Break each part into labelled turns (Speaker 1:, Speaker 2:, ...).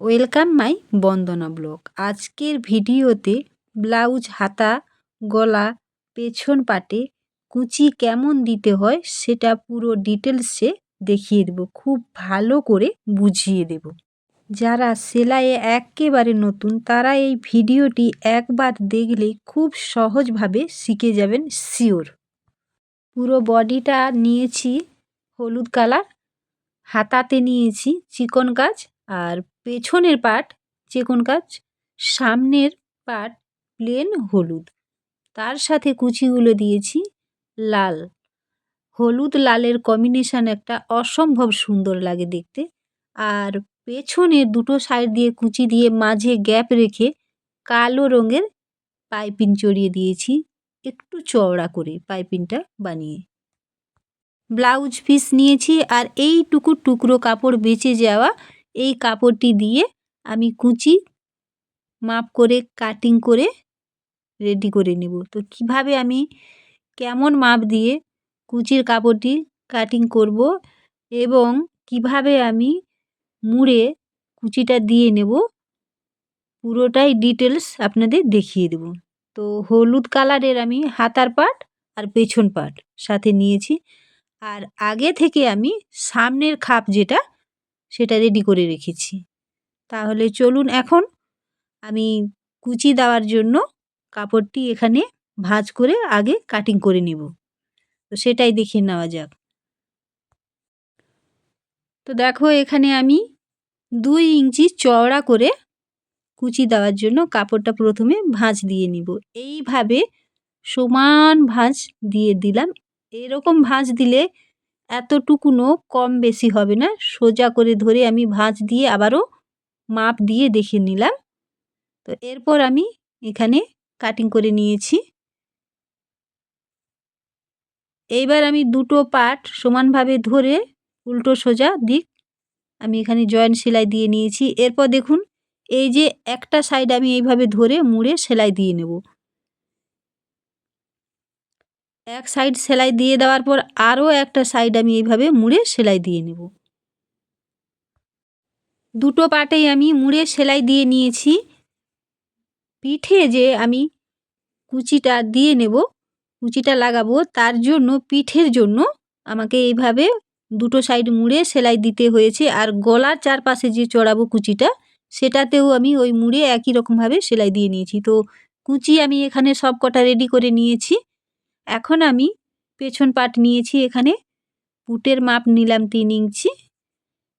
Speaker 1: Welcome my Bandana blog আজকের ভিডিওতে blouse, হাতা, গলা, পেছন পাটে কুচি কেমন দিতে হয় সেটা পুরো ডিটেলসে দেখিয়ে দেব। খুব ভালো করে বুঝিয়ে দেব। যারা সেলাইয়ে একেবারে নতুন, তারা এই ভিডিওটি একবার দেখলে খুব সহজভাবে শিখে যাবেন শিওর পুরো বডিটা নিয়েছি হলুদ কালার, হাতাতে নিয়েছি চিকন কাজ আর পেছনের পার্ট চিকন কাজ সামনের পাট প্লেন হলুদ। তার সাথে কুচিগুলো দিয়েছি লাল। হলুদ লালের কম্বিনেশান একটা অসম্ভব সুন্দর লাগে দেখতে। আর পেছনে দুটো সাইড দিয়ে কুচি দিয়ে মাঝে গ্যাপ রেখে কালো রঙের পাইপিং চড়িয়ে দিয়েছি, একটু চওড়া করে পাইপিংটা বানিয়ে। ব্লাউজ পিস নিয়েছি আর এইটুকু টুকরো কাপড় বেঁচে যাওয়া এই কাপড়টি দিয়ে আমি কুচি মাপ করে কাটিং করে রেডি করে নেব। তো কীভাবে আমি, কেমন মাপ দিয়ে কুচির কাপড়টি কাটিং করব এবং কীভাবে আমি মুড়ে কুচিটা দিয়ে নেব, পুরোটাই ডিটেলস আপনাদের দেখিয়ে দেব। তো হলুদ কালারের আমি হাতার পাট আর পেছন পাট সাথে নিয়েছি। আর আগে থেকে আমি সামনের খাপ যেটা সেটা রেডি করে রেখেছি। তাহলে চলুন এখন আমি কুচি দেওয়ার জন্য কাপড়টি এখানে ভাঁজ করে আগে কাটিং করে নেব। তো সেটাই দেখে নেওয়া যাক। তো দেখো এখানে আমি দুই ইঞ্চি চওড়া করে কুচি দেওয়ার জন্য কাপড়টা প্রথমে ভাঁজ দিয়ে নিব। এইভাবে সমান ভাঁজ দিয়ে দিলাম। এরকম ভাঁজ দিলে এতটুকুনও কম বেশি হবে না। সোজা করে ধরে আমি ভাঁজ দিয়ে আবারও মাপ দিয়ে দেখে নিলাম। তো এরপর আমি এখানে কাটিং করে নিয়েছি। এইবার আমি দুটো পার্ট সমানভাবে ধরে উল্টো সোজা দিক আমি এখানে জয়েন্ট সেলাই দিয়ে নিয়েছি। এরপর দেখুন, এই যে একটা সাইড আমি এইভাবে ধরে মুড়ে সেলাই দিয়ে নেব। এক সাইড সেলাই দিয়ে দেওয়ার পর আরও একটা সাইড আমি এইভাবে মুড়ে সেলাই দিয়ে নেব। দুটো পাটেই আমি মুড়ে সেলাই দিয়ে নিয়েছি। পিঠে যে আমি কুচিটা দিয়ে নেব, কুচিটা লাগাবো, তার জন্য পিঠের জন্য আমাকে এইভাবে দুটো সাইড মুড়ে সেলাই দিতে হয়েছে। আর গলার চারপাশে যে চড়াবো কুচিটা, সেটাতেও আমি ওই মুড়ে একই রকমভাবে সেলাই দিয়ে নিয়েছি। তো কুচি আমি এখানে সব কটা রেডি করে নিয়েছি। এখন আমি পেছন পাট নিয়েছি এখানে। পুটের মাপ নিলাম তিন ইঞ্চি।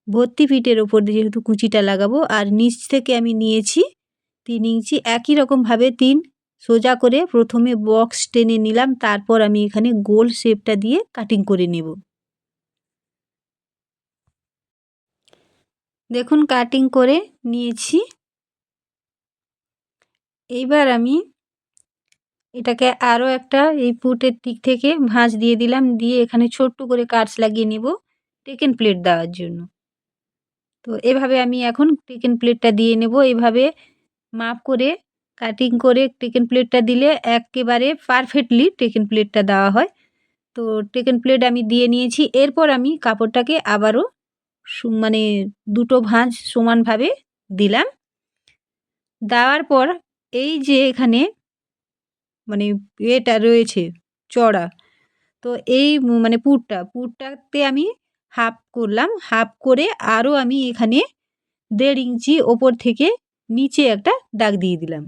Speaker 1: ভর্তি ফিটের ওপর দিয়ে যেহেতু কুচিটা লাগাবো, আর নিচ থেকে আমি নিয়েছি তিন ইঞ্চি। একই রকমভাবে তিন সোজা করে প্রথমে বক্স টেনে নিলাম, তারপর আমি এখানে গোল শেপটা দিয়ে কাটিং করে নেব। দেখুন, কাটিং করে নিয়েছি। এইবার আমি এটাকে আরও একটা এই পুটের দিক থেকে ভাঁজ দিয়ে দিলাম, দিয়ে এখানে ছোট্ট করে কাটস লাগিয়ে নেব টেকেন প্লেট দেওয়ার জন্য। তো এভাবে আমি এখন টেকেন প্লেটটা দিয়ে নেব। এইভাবে মাপ করে, কাটিং করে টেকেন প্লেটটা দিলে একেবারে পারফেক্টলি টেকেন প্লেটটা দেওয়া হয়। তো টেকেন প্লেট আমি দিয়ে নিয়েছি। এরপর আমি কাপড়টাকে আবারও মানে দুটো ভাঁজ সমানভাবে দিলাম। দেওয়ার পর এই যে এখানে মানে এটা রয়েছে, চড়া। তো এই মানে পুরটা, পুরটাতে আমি হাফ করলাম, হাফ করে আরও আমি এখানে দেড় ইঞ্চি ওপর থেকে নিচে একটা দাগ দিয়ে দিলাম।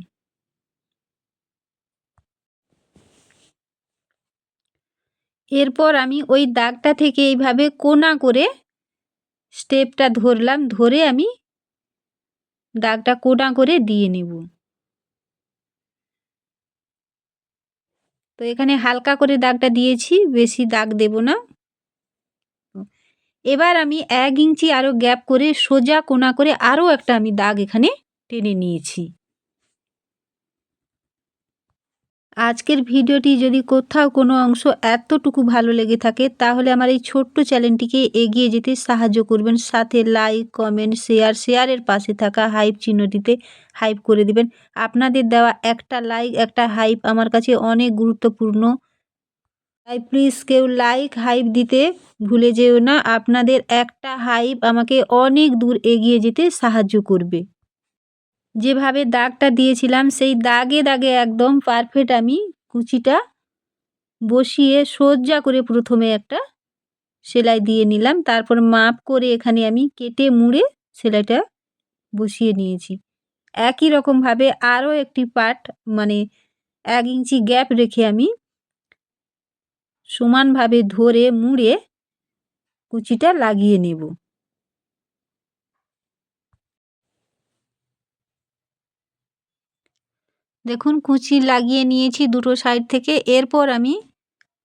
Speaker 1: এরপর আমি ওই দাগটা থেকে এইভাবে কোনা করে স্টেপটা ধরলাম, ধরে আমি দাগটা কোনা করে দিয়ে নেব। তো এখানে হালকা করে দাগটা দিয়েছি, বেশি দাগ দেব না। এবার আমি এক ইঞ্চি আরও গ্যাপ করে সোজা কোনা করে আরও একটা আমি দাগ এখানে টেনে নিয়েছি। আজকের ভিডিওটি যদি কোথাও কোনো অংশ এতটুকু ভালো লেগে থাকে, তাহলে আমার এই ছোট্ট চ্যানেলটিকে এগিয়ে যেতে সাহায্য করবেন। সাথে লাইক, কমেন্ট, শেয়ার, শেয়ারের পাশে থাকা হাইপ চিহ্নটিতে হাইপ করে দিবেন। আপনাদের দেওয়া একটা লাইক, একটা হাইপ আমার কাছে অনেক গুরুত্বপূর্ণ। তাই প্লিজ কেউ লাইক, হাইপ দিতে ভুলে যেও না। আপনাদের একটা হাইপ আমাকে অনেক দূর এগিয়ে যেতে সাহায্য করবে। যেভাবে দাগটা দিয়েছিলাম, সেই দাগে দাগে একদম পারফেক্ট আমি কুচিটা বসিয়ে সজ্জা করে প্রথমে একটা সেলাই দিয়ে নিলাম। তারপর মাপ করে এখানে আমি কেটে মুড়ে সেলাইটা বসিয়ে নিয়েছি। একই রকমভাবে আরও একটি পার্ট মানে এক ইঞ্চি গ্যাপ রেখে আমি সমানভাবে ধরে মুড়ে কুচিটা লাগিয়ে নেব। দেখুন, কুচি লাগিয়ে নিয়েছি দুটো সাইড থেকে। এরপর আমি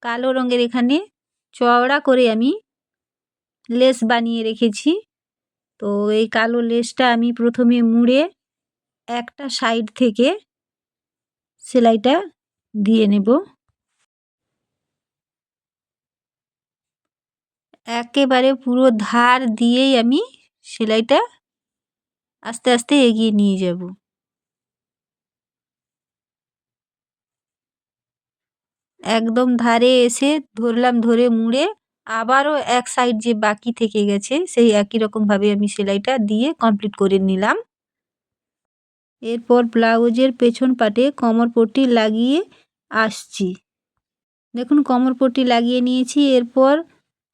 Speaker 1: কালো রঙের এখানে চওড়া করে আমি লেস বানিয়ে রেখেছি। তো এই কালো লেসটা আমি প্রথমে মুড়ে একটা সাইড থেকে সেলাইটা দিয়ে নেব। একেবারে পুরো ধার দিয়েই আমি সেলাইটা আস্তে আস্তে এগিয়ে নিয়ে যাব। একদম ধারে এসে ধরলাম ধরে মুড়ে আবারও এক সাইড যে বাকি থেকে গেছে সেই একই রকমভাবে আমি সেলাইটা দিয়ে কমপ্লিট করে নিলাম। এরপর ব্লাউজের পেছন পাটে কমর পট্টি লাগিয়ে আসছি। দেখুন কমর পট্টি লাগিয়ে নিয়েছি, এরপর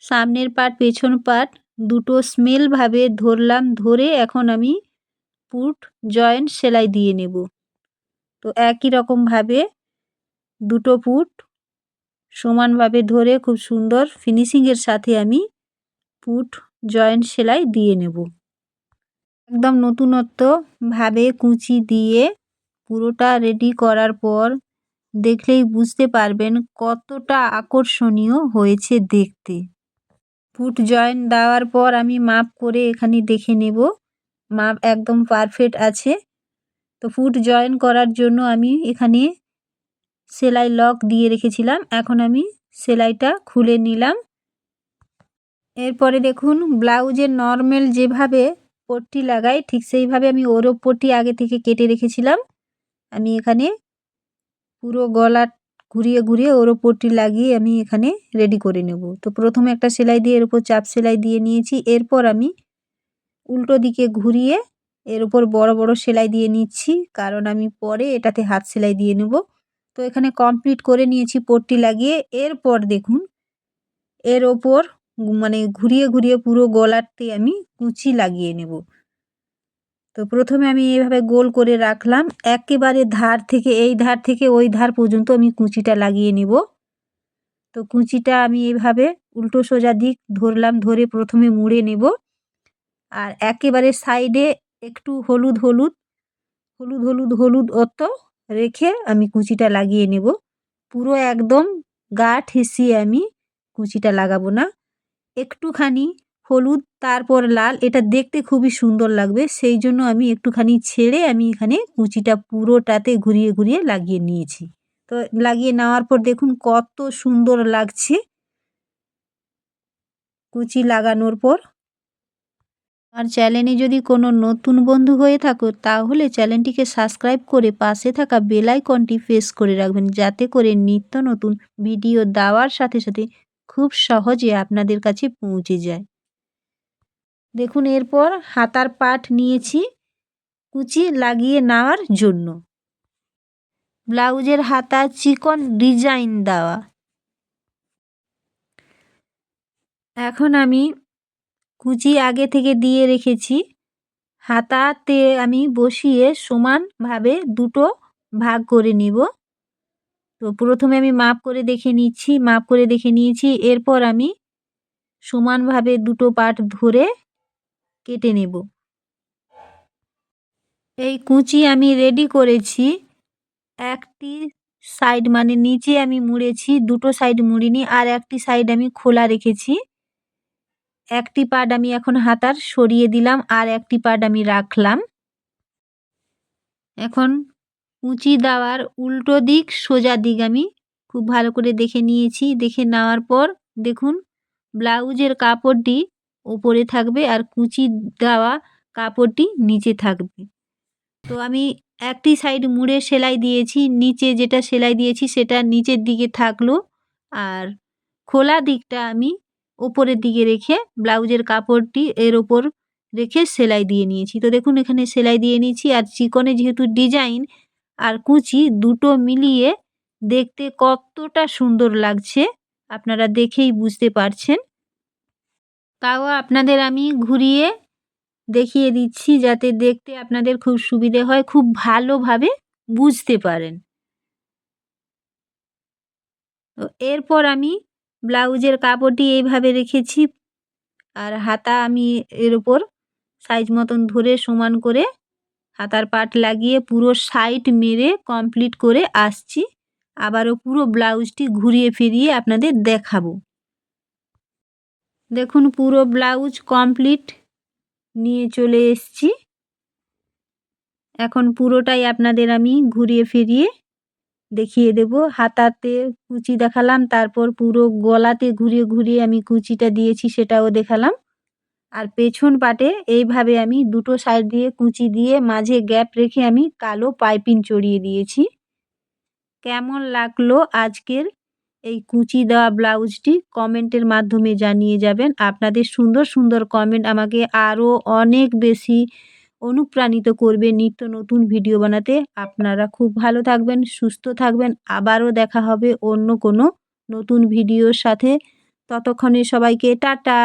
Speaker 1: সামনের পাট, পেছন পাট দুটো স্মেলভাবে ধরলাম, ধরে এখন আমি পুট জয়েন্ট সেলাই দিয়ে নেব। তো একই রকমভাবে দুটো পুট সমানভাবে ধরে খুব সুন্দর ফিনিশিংয়ের সাথে আমি পুট জয়েন্ট সেলাই দিয়ে নেব। একদম নতুনত্বভাবে কুচি দিয়ে পুরোটা রেডি করার পর দেখলেই বুঝতে পারবেন কতটা আকর্ষণীয় হয়েছে দেখতে। ফুট জয়েন্ট দেওয়ার পর আমি মাপ করে এখানে দেখে নেব। মাপ একদম পারফেক্ট আছে। তো ফুট জয়েন করার জন্য আমি এখানে সেলাই লক দিয়ে রেখেছিলাম। এখন আমি সেলাইটা খুলে নিলাম। এরপরে দেখুন, ব্লাউজের নর্মাল যেভাবে পট্টি লাগাই, ঠিক সেইভাবে আমি ওরও পট্টি আগে থেকে কেটে রেখেছিলাম। আমি এখানে পুরো গলা ঘুরিয়ে ঘুরিয়ে ওর ওপরটি লাগিয়ে আমি এখানে রেডি করে নেব। তো প্রথমে একটা সেলাই দিয়ে, এর উপর চাপ সেলাই দিয়ে নিয়েছি। এরপর আমি উল্টো দিকে ঘুরিয়ে এর উপর বড় বড় সেলাই দিয়ে নিচ্ছি, কারণ আমি পরে এটাতে হাত সেলাই দিয়ে নেব। তো এখানে কমপ্লিট করে নিয়েছি পট্টি লাগিয়ে। এরপর দেখুন, এর ওপর মানে ঘুরিয়ে ঘুরিয়ে পুরো গলারটি আমি কুচি লাগিয়ে নেব। তো প্রথমে আমি এইভাবে গোল করে রাখলাম। একেবারে ধার থেকে, এই ধার থেকে ওই ধার পর্যন্ত আমি কুচিটা লাগিয়ে নেব। তো কুচিটা আমি এইভাবে উল্টো সোজা দিক ধরলাম, ধরে প্রথমে মুড়ে নেব। আর একেবারে সাইডে একটু হলুদ হলুদ হলুদ হলুদ হলুদ অত রেখে আমি কুচিটা লাগিয়ে নেব। পুরো একদম গা ঠেসিয়ে আমি কুচিটা লাগাবো না। একটুখানি হলুদ, তারপর লাল, এটা দেখতে খুবই সুন্দর লাগবে। সেই জন্য আমি একটুখানি ছেড়ে আমি এখানে কুচিটা পুরোটাতে ঘুরিয়ে ঘুরিয়ে লাগিয়ে নিয়েছি। তো লাগিয়ে নেওয়ার পর দেখুন কত সুন্দর লাগছে কুচি লাগানোর পর। আর চ্যানেলে যদি কোনো নতুন বন্ধু হয়ে থাকো, তাহলে চ্যানেলটিকে সাবস্ক্রাইব করে পাশে থাকা বেল আইকনটি প্রেস করে রাখবেন, যাতে করে নিত্য নতুন ভিডিও দেওয়ার সাথে সাথে খুব সহজে আপনাদের কাছে পৌঁছে যায়। দেখুন, এরপর হাতার পাট নিয়েছি কুচি লাগিয়ে নেওয়ার জন্য। ব্লাউজের হাতা চিকন ডিজাইন দেওয়া। এখন আমি কুচি আগে থেকে দিয়ে রেখেছি। হাতাতে আমি বসিয়ে সমানভাবে দুটো ভাগ করে নিব। তো প্রথমে আমি মাপ করে দেখে নিচ্ছি, মাপ করে দেখে নিয়েছি। এরপর আমি সমানভাবে দুটো পাট ধরে কেটে নেব। এই কুচি আমি রেডি করেছি। একটি সাইড মানে নিচে আমি মুড়েছি, দুটো সাইড মুড়িনি, আর একটি সাইড আমি খোলা রেখেছি। একটি পার্ট আমি এখন হাতার সরিয়ে দিলাম আর একটি পার্ট আমি রাখলাম। এখন কুচি দেওয়ার উল্টো দিক, সোজা দিক আমি খুব ভালো করে দেখে নিয়েছি। দেখে নেওয়ার পর দেখুন, ব্লাউজের কাপড়টি ওপরে থাকবে আর কুচি দেওয়া কাপড়টি নিচে থাকবে। তো আমি একটি সাইড মুড়ে সেলাই দিয়েছি, নিচে যেটা সেলাই দিয়েছি সেটা নিচের দিকে থাকল। আর খোলা দিকটা আমি ওপরের দিকে রেখে ব্লাউজের কাপড়টি এর ওপর রেখে সেলাই দিয়ে নিয়েছি। তো দেখুন, এখানে সেলাই দিয়ে নিয়েছি আর চিকনে যেহেতু ডিজাইন আর কুচি দুটো মিলিয়ে দেখতে কতটা সুন্দর লাগছে, আপনারা দেখেই বুঝতে পারছেন। তাও আপনাদের আমি ঘুরিয়ে দেখিয়ে দিচ্ছি যাতে দেখতে আপনাদের খুব সুবিধে হয়, খুব ভালোভাবে বুঝতে পারেন। তো এরপর আমি ব্লাউজের কাপড়টি এইভাবে রেখেছি। আর হাতা আমি এর ওপর সাইজ মতন ধরে সমান করে হাতার পাট লাগিয়ে পুরো সাইড মেরে কমপ্লিট করে আসছি। আবারও পুরো ব্লাউজটি ঘুরিয়ে ফিরিয়ে আপনাদের দেখাবো। দেখুন পুরো ব্লাউজ কমপ্লিট নিয়ে চলে এসছি। এখন পুরোটাই আপনাদের আমি ঘুরিয়ে ফিরিয়ে দেখিয়ে দেব। হাতাতে কুচি দেখালাম, তারপর পুরো গলাতে ঘুরিয়ে ঘুরিয়ে আমি কুচিটা দিয়েছি, সেটাও দেখালাম। আর পেছন পাটে এইভাবে আমি দুটো সাইড দিয়ে কুচি দিয়ে মাঝে গ্যাপ রেখে আমি কালো পাইপিং চড়িয়ে দিয়েছি। কেমন লাগল আজকের এই কুচি দেওয়া ব্লাউজটি কমেন্টের মাধ্যমে জানিয়ে যাবেন। আপনাদের সুন্দর সুন্দর কমেন্ট আমাকে আরও অনেক বেশি অনুপ্রাণিত করবে নিত্য নতুন ভিডিও বানাতে। আপনারা খুব ভালো থাকবেন, সুস্থ থাকবেন। আবারও দেখা হবে অন্য কোনো নতুন ভিডিওর সাথে। ততক্ষণে সবাইকে টাটা!